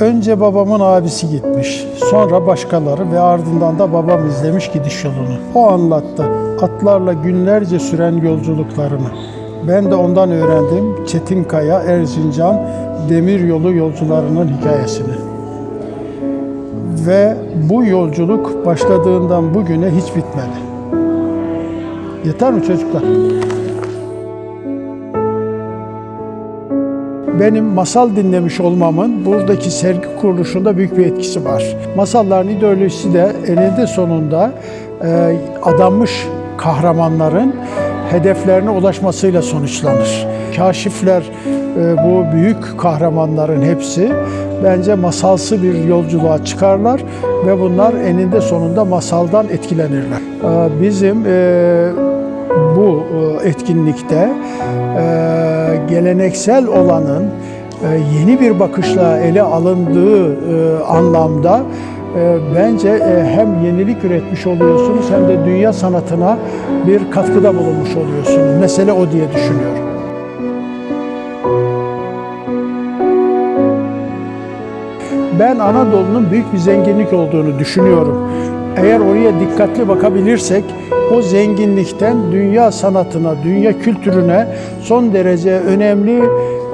Önce babamın abisi gitmiş, sonra başkaları ve ardından da babam izlemiş gidiş yolunu. O anlattı atlarla günlerce süren yolculuklarını. Ben de ondan öğrendim Çetinkaya, Erzincan, demir yolu yolcularının hikayesini. Ve bu yolculuk başladığından bugüne hiç bitmedi. Yeter mi çocuklar? Benim masal dinlemiş olmamın buradaki sergi kuruluşunda büyük bir etkisi var. Masalların ideolojisi de eninde sonunda e, adanmış kahramanların hedeflerine ulaşmasıyla sonuçlanır. Kaşifler, e, bu büyük kahramanların hepsi bence masalsı bir yolculuğa çıkarlar ve bunlar eninde sonunda masaldan etkilenirler. E, Bizim e, bu e, etkinlikte e, geleneksel olanın e, yeni bir bakışla ele alındığı anlamda bence hem yenilik üretmiş oluyorsunuz hem de dünya sanatına bir katkıda bulunmuş oluyorsunuz. Mesele o diye düşünüyorum. Ben Anadolu'nun büyük bir zenginlik olduğunu düşünüyorum. Eğer oraya dikkatli bakabilirsek o zenginlikten dünya sanatına, dünya kültürüne son derece önemli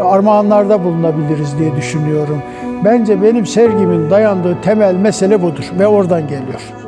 armağanlarda bulunabiliriz diye düşünüyorum. Bence benim sergimin dayandığı temel mesele budur ve oradan geliyor.